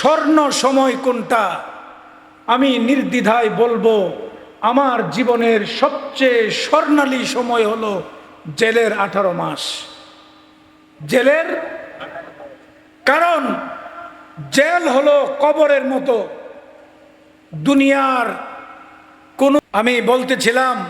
স্বর্ণ সময় কোনটা? আমি নির্দ্বিধায় বলব, আমার জীবনের সবচেয়ে স্বর্ণালী সময় হলো জেলের আঠারো মাস। জেলের? কারণ জেল হলো কবরের মতো। দুনিয়ার কোন আমি বলতেছিলাম,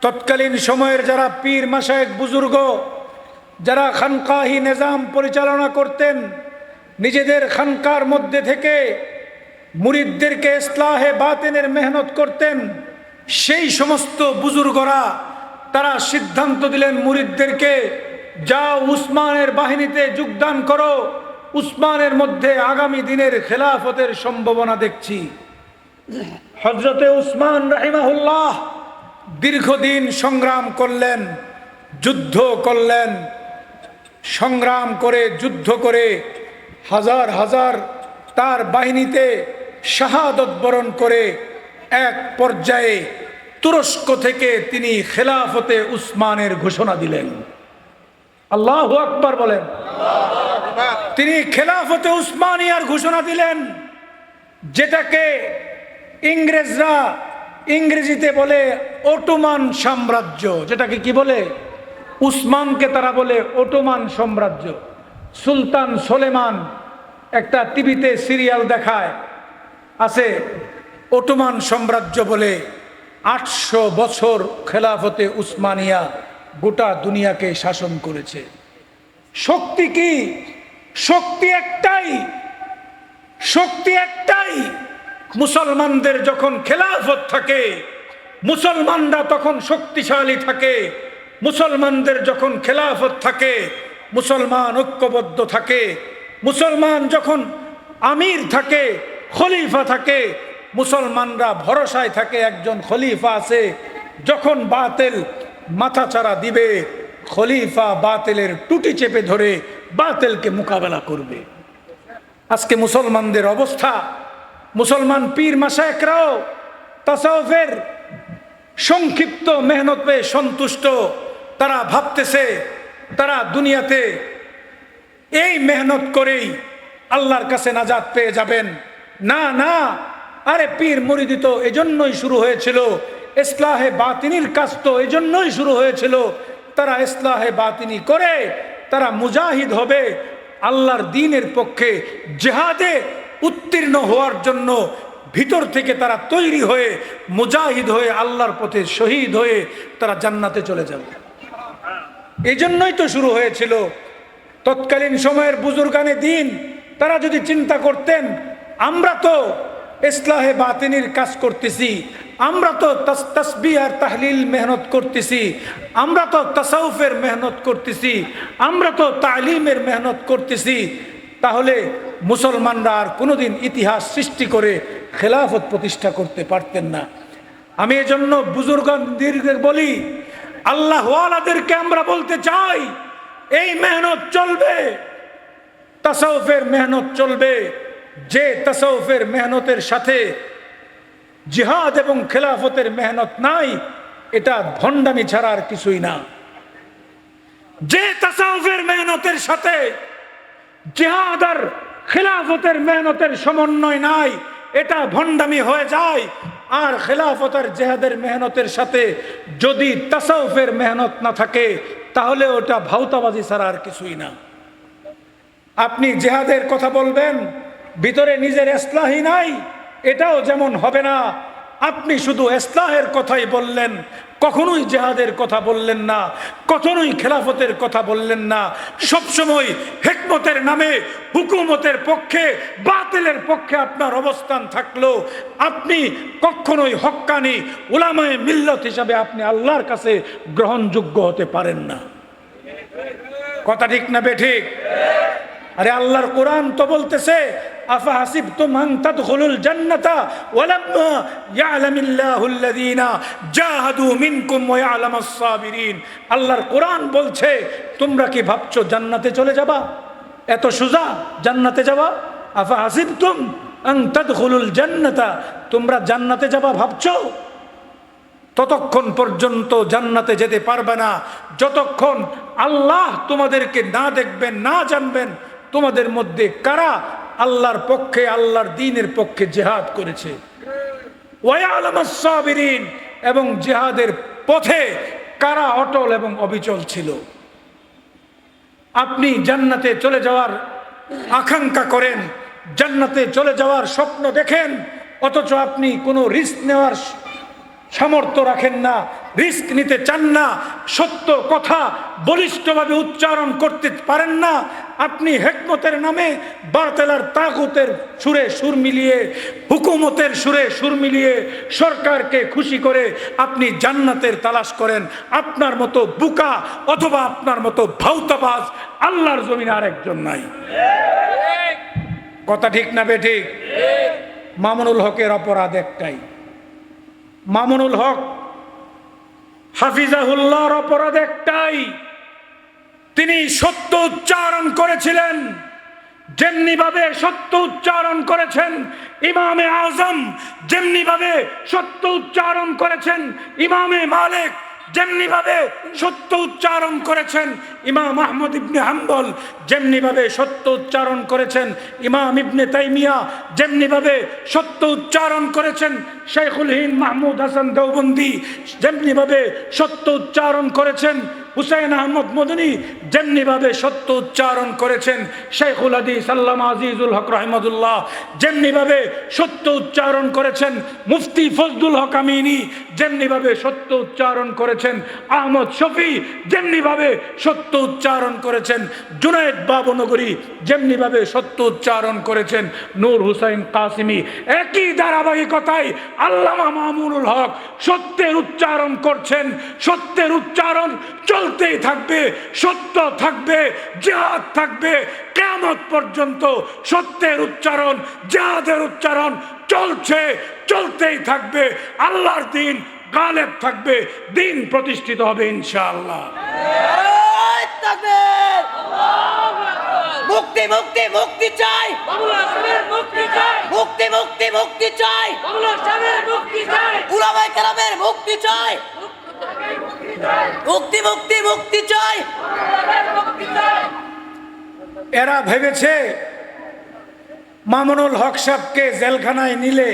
তৎকালীন সময়ের যারা পীর মাসায়েক বুজুর্গ, যারা খানকাহি নিজাম পরিচালনা করতেন নিজেদের খানকার মধ্যে থেকে মুরিদদেরকে ইসলাহে বাতেনের মেহনত করতেন, সেই সমস্ত বুজুর্গরা তারা সিদ্ধান্ত দিলেন মুরিদদেরকে, যাও উসমানের বাহিনীতে যোগদান করো, উসমানের মধ্যে আগামী দিনের খেলাফতের সম্ভাবনা দেখছি। হজরতে উসমান রাহিমাহুল্লাহ দীর্ঘদিন সংগ্রাম করলেন, যুদ্ধ করলেন, সংগ্রাম করে, যুদ্ধ করে হাজার হাজার তার বাহিনীতে শাহাদত বরণ করে এক পর্যায়ে তুরস্ক থেকে তিনি খেলাফতে উসমানের ঘোষণা দিলেন। আল্লাহ আকবার বলেন। তিনি খেলাফতে উসমানিয়ার ঘোষণা দিলেন, যেটাকে ইংরেজরা ইংরেজিতে বলে ওটোমান সাম্রাজ্য। যেটাকে কি বলে? উসমানকে তারা বলে ওটোমান সাম্রাজ্য। সুলতান সোলেমান একটা টিভিতে সিরিয়াল দেখায়। আছে ওটোমান সাম্রাজ্য বলে আটশো বছর খেলাফতে উসমানিয়া গোটা দুনিয়াকে শাসন করেছে। শক্তি কি? শক্তি একটাই। শক্তি একটাই। মুসলমানদের যখন খেলাফত থাকে, মুসলমানরা তখন শক্তিশালী থাকে, মুসলমানদের যখন খেলাফত থাকে, মুসলমান ঐক্যবদ্ধ থাকে মুসলমান যখন আমির থাকে, খলিফা থাকে, মুসলমানরা ভরসায় থাকে, একজন খলিফা আছে, যখন বাতেল মাথাচাড়া দিবে, খলিফা বাতেলের টুটি চেপে ধরে বাতেলকে মোকাবেলা করবে। আজকে মুসলমানদের অবস্থা, মুসলমান পীর মাসায়করাও তাসাউফের সংক্ষিপ্ত মেহনত পেয়ে সন্তুষ্ট। তারা ভাবতেছে, তারা দুনিয়াতে এই মেহনত করেই আল্লাহর কাছে নাজাত পেয়ে যাবেন। না না, আরে পীর মুরিদি তো এজন্যই শুরু হয়েছিল। ইসলাহে বাতিনির কাজ তো এজন্যই শুরু হয়েছিল। তারা ইসলাহে বাতিনি করে, তারা মুজাহিদ হবে। আল্লাহর দিনের পক্ষে জেহাদে উত্তীর্ণ হওয়ার জন্য ভিতর থেকে তারা তৈরি হয়ে, মুজাহিদ হয়ে, আল্লাহর পথে শহীদ হয়ে তারা জান্নাতে চলে যাবে। এই জন্যই তো শুরু হয়েছিল। তৎকালীন সময়ের বুজুর্গানে দিন, তারা যদি চিন্তা করতেন, আমরা তো ইসলাহে বাতিনির কাজ করতেছি, আমরা তো তসবি আর তাহলিল মেহনত করতেছি, আমরা তো তসাউফের মেহনত করতেছি, আমরা তো তালিমের মেহনত করতেছি, তাহলে মুসলমানরা আর কোনোদিন ইতিহাস সৃষ্টি করে খেলাফত প্রতিষ্ঠা করতে পারতেন না। আমি এজন্য বুজুর্গদেরকে বলি, আল্লাহওয়ালাদেরকে আমরা বলতে চাই এই মেহনত চলবে, তাসাউফের মেহনত চলবে। যে তাসাউফের মেহনতের সাথে জিহাদ এবং খেলাফতের মেহনত নাই, এটা ভণ্ডামি ছাড়া আর কিছুই না। যে তাসাউফের মেহনতের সাথে জিহাদ আর খেলাফতের মেহনতের সমন্বয় নাই, এটা ভণ্ডামি হয়ে যায়। আর খেলাফতের জেহাদের মেহনতের সাথে যদি তাসাউফের মেহনত না থাকে তাহলে ওটা ভাউতাবাজি ছাড়া আর কিছুই না। আপনি জেহাদের কথা বলবেন, ভিতরে নিজের এসলাহি নাই, এটাও যেমন হবে না। আপনি শুধু এসলাহের কথাই বললেন, কখনোই জেহাদের কথা বললেন না, কখনোই খেলাফতের কথা বললেন না। সবসময় হেকমতের নামে, হুকুমতের পক্ষে, বাতিলের পক্ষে আপনার অবস্থান থাকল। আপনি কখনোই হক্কানি উলামায়ে মিল্লত হিসাবে আপনি আল্লাহর কাছে গ্রহণযোগ্য হতে পারেন না। কথা ঠিক না বে ঠিক? আরে আল্লাহর কোরআন তো বলতেছে জাহাদু মিনকুম আল্লাহর কোরআন বলছে, তোমরা কি ভাবছ জান্নাতে চলে যাবা? এত সুজা জান্নাতে যাবা? আফা আন তাদখুলুল জান্নাতা, তোমরা জান্নাতে যাবা ভাবছ? ততক্ষণ পর্যন্ত জান্নাতে যেতে পারবে না। যতক্ষণ আল্লাহ তোমাদেরকে না দেখবেন, না জানবেন, তোমাদের মধ্যে কারা আল্লাহর পক্ষে, আল্লাহর দিনের পক্ষে জেহাদ করেছে। এবং জেহাদের পথে কারা অটল এবং অবিচল ছিল। আপনি জান্নাতে চলে যাওয়ার আকাঙ্ক্ষা করেন, জান্নাতে চলে যাওয়ার স্বপ্ন দেখেন, অথচ আপনি কোনো রিস্ক নেওয়ার সামর্থ্য রাখেন না, রিস্ক নিতে চান না, সত্য কথা বলিষ্ঠভাবে উচ্চারণ করতে পারেন না। আপনি হেকমতের নামে বাতেলার তাগুতের সুরে সুর মিলিয়ে, হুকুমতের সুরে সুর মিলিয়ে সরকারকে খুশি করে আপনি জান্নাতের তালাশ করেন। আপনার মতো বুকা অথবা আপনার মতো ভাউতাবাজ আল্লাহর জমিনে আরেকজন নাই। কথা ঠিক না বে ঠিক? মামুনুল হকের অপরাধ একটাই। মামুনুল হক, হাফিজাহুল্লাহর অপরাধ একটাই। তিনি সত্য উচ্চারণ করেছিলেন, যেমনিভাবে সত্য উচ্চারণ করেছেন ইমামে আজম, যেমনিভাবে সত্য উচ্চারণ করেছেন ইমামে মালিক। যেমনি ভাবে সত্য উচ্চারণ করেছেন ইমাম আহমদ ইবনে হাম্বল যেমনি ভাবে সত্য উচ্চারণ করেছেন ইমাম ইবনে তাইমিয়া যেমনি ভাবে সত্য উচ্চারণ করেছেন শেখুল হিন্দ মাহমুদ হাসান দেওবন্দি যেমনি ভাবে সত্য উচ্চারণ করেছেন হুসাইন আহমদ মদনী যেমনিভাবে সত্য উচ্চারণ করেছেন শেখুল আদি সাল্লাম আজিজুল হক রহমদুল্লাহ যেমনিভাবে সত্য উচ্চারণ করেছেন মুফতি ফজদুল হক আমিনী, যেমনিভাবে সত্য উচ্চারণ করেছেন আহমদ শফি, যেমনিভাবে সত্য উচ্চারণ করেছেন জুনায়দ বাবনগরী, যেমনিভাবে সত্য উচ্চারণ করেছেন নূর হুসাইন কাসিমি। একই ধারাবাহিকতায় আল্লামা মামুনুল হক সত্যের উচ্চারণ করছেন, সত্যের উচ্চারণ চলতেই থাকবে সত্য থাকবে জেহাদ থাকবে। কেমত পর্যন্ত সত্যের উচ্চারণ জেহাদের উচ্চারণ চলছে চলতেই থাকবে। আল্লাহর দিন গালেব থাকবে দিন প্রতিষ্ঠিত হবে ইনশাআল্লাহ! মুক্তি মুক্তি মুক্তি চাই। মুক্তি চাই। মুক্তি মুক্তি মুক্তি চাই। মুক্তি চাই। উলামায়ে কেরামের মুক্তি চাই। মুক্তি মুক্তি মুক্তি চাই। এরা ভেবেছে মামুনুল হক সাহকে জেলখানায় নিলে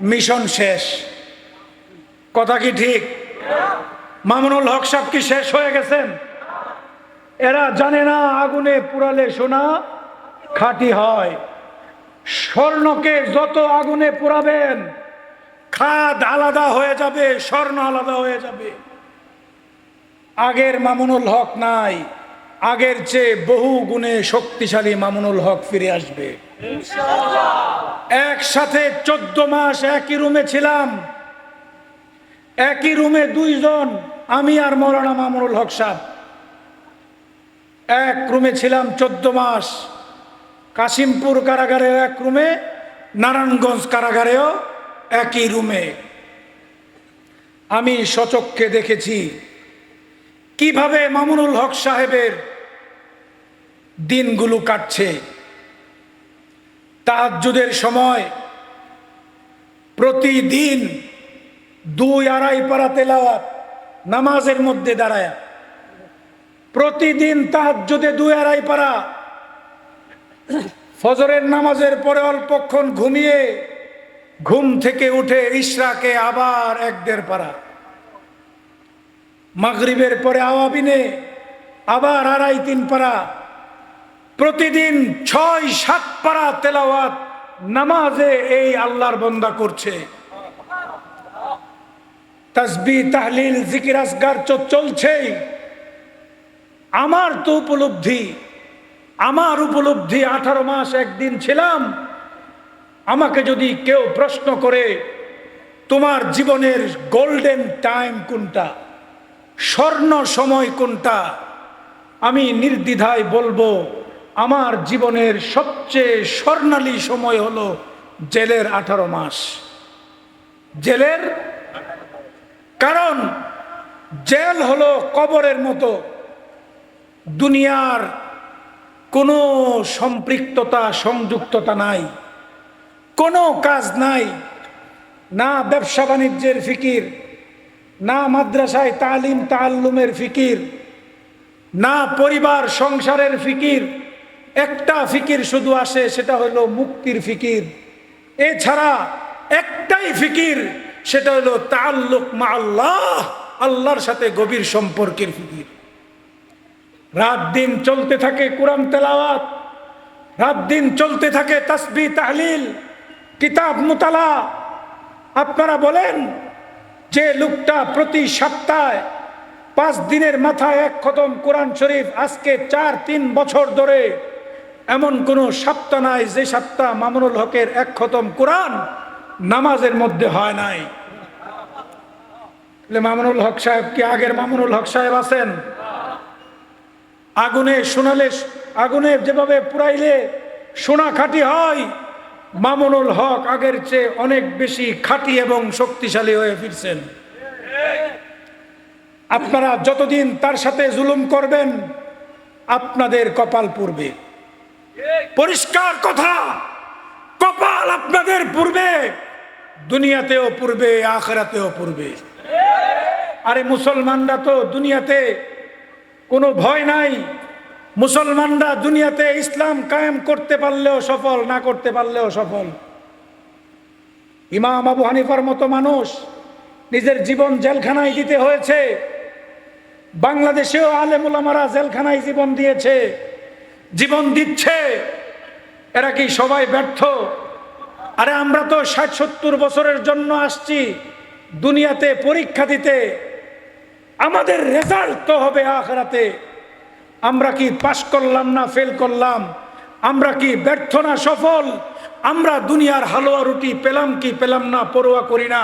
মিশন শেষ। কথা কি ঠিক? মামুনুল হক সাহেব কি শেষ হয়ে গেছেন? এরা জানে না আগুনে পুরালে সোনা খাঁটি হয়। স্বর্ণকে যত আগুনে পুরাবেন খাদ আলাদা হয়ে যাবে, স্বর্ণ আলাদা হয়ে যাবে। আগের মামুনুল হক নাই আগের চেয়ে বহু গুণে শক্তিশালী মামুনুল হক ফিরে আসবে। একসাথে চোদ্দ মাস একই রুমে ছিলাম। একই রুমে দুইজন আমি আর মৌলানা মামুনুল হক সাহ এক রুমে ছিলাম চোদ্দ মাস কাশিমপুর কারাগারের এক রুমে নারায়ণগঞ্জ কারাগারেও একই রুমে। আমি সচক্ষে দেখেছি কীভাবে মামুনুল হক সাহেবের দিনগুলো কাটছে? তাহাজ্জুদের সময় প্রতিদিন দুই আড়াই পারা তেলাওয়াত নামাজের মধ্যে দাঁড়ায়। প্রতিদিন তাহাজ্জুদে দুই আড়াই পারা ফজরের নামাজের পরে অল্পক্ষণ ঘুমিয়ে ঘুম থেকে উঠে ইশরাকে আবার এক দেড় পারা। মাগরিবের পরে আওয়াবিনে আবার আড়াই তিন পারা, প্রতিদিন ছয়, সাত পারা তেলাওয়াত নামাজে এই আল্লাহর বন্দা করছে। তসবি, তাহলিল, জিকির, আসগার তো চলছেই। আমার তো উপলব্ধি, আমার উপলব্ধি আঠারো মাস একদিন ছিলাম। আমাকে যদি কেউ প্রশ্ন করে, তোমার জীবনের গোল্ডেন টাইম কোনটা? স্বর্ণ সময় কোনটা? আমি নির্দ্বিধায় বলব, আমার জীবনের সবচেয়ে স্বর্ণালী সময় হলো জেলের আঠারো মাস। জেলের? কারণ জেল হলো কবরের মতো। দুনিয়ার কোনো সম্পৃক্ততা, সংযুক্ততা নাই। কোনো কাজ নাই। না ব্যবসা বাণিজ্যের ফিকির না মাদ্রাসায় তালিম তাল্লুমের ফিকির, না পরিবার সংসারের ফিকির, একটা ফিকির শুধু আসে, সেটা হলো মুক্তির ফিকির। এছাড়া একটাই ফিকির, সেটা হলো তাল্লুক মা আল্লাহ আল্লাহর সাথে গভীর সম্পর্কের ফিকির। রাত দিন চলতে থাকে কোরআন তেলাওয়াত, রাত দিন চলতে থাকে তসবি তাহলিল, কিতাব মুতালা। আপনারা বলেন যে লোকটা প্রতি সপ্তাহে পাঁচ দিনের মাথায় এক খতম কোরআন শরীফ আজকে চার, তিন বছর ধরে, এমন কোনো সপ্তাহ নাই যে সপ্তাহ মামুনুল হকের এক খতম কোরআন নামাজের মধ্যে হয় নাই। মামুনুল হক সাহেব কি আগের মামুনুল হক সাহেব আছেন? আগুনে শোনালে আগুনে যেভাবে পুরাইলে সোনা খাঁটি হয় মামুনুল হক আগের চেয়ে অনেক বেশি খাঁটি এবং শক্তিশালী হয়ে ফিরছেন। আপনারা যতদিন তার সাথে জুলুম করবেন, আপনাদের কপাল পূর্বে পরিষ্কার কথা, কপাল আপনাদের পূর্বে দুনিয়াতেও পূর্বে আখরাতেও পূর্বে আরে মুসলমানরা তো দুনিয়াতে কোনো ভয় নাই মুসলমানরা দুনিয়াতে ইসলাম কায়েম করতে পারলেও সফল, না করতে পারলেও সফল। ইমাম আবু হানিফার মতো মানুষ নিজের জীবন জেলখানায় দিতে হয়েছে। বাংলাদেশেও আলেমুলামারা জেলখানায় জীবন দিয়েছে, জীবন দিচ্ছে। এরা কি সবাই ব্যর্থ? আরে আমরা তো ষাট সত্তর বছরের জন্য আসছি দুনিয়াতে পরীক্ষা দিতে। আমাদের রেজাল্ট তো হবে আখরাতে। আমরা কি পাশ করলাম না ফেল করলাম? আমরা কি ব্যর্থ না সফল? আমরা দুনিয়ার হালুয়া রুটি পেলাম কি পেলাম না, পরোয়া করি না।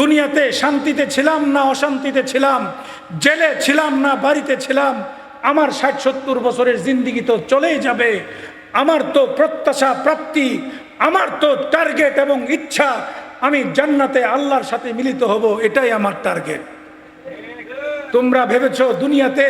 দুনিয়াতে শান্তিতে ছিলাম না অশান্তিতে ছিলাম? জেলে ছিলাম না বাড়িতে ছিলাম? আমার ষাট সত্তর বছরের জিন্দিগি তো চলেই যাবে। আমার তো প্রত্যাশা, প্রাপ্তি, আমার তো টার্গেট এবং ইচ্ছা, আমি জান্নাতে আল্লাহর সাথে মিলিত হব, এটাই আমার টার্গেট। তোমরা ভেবেছো দুনিয়াতে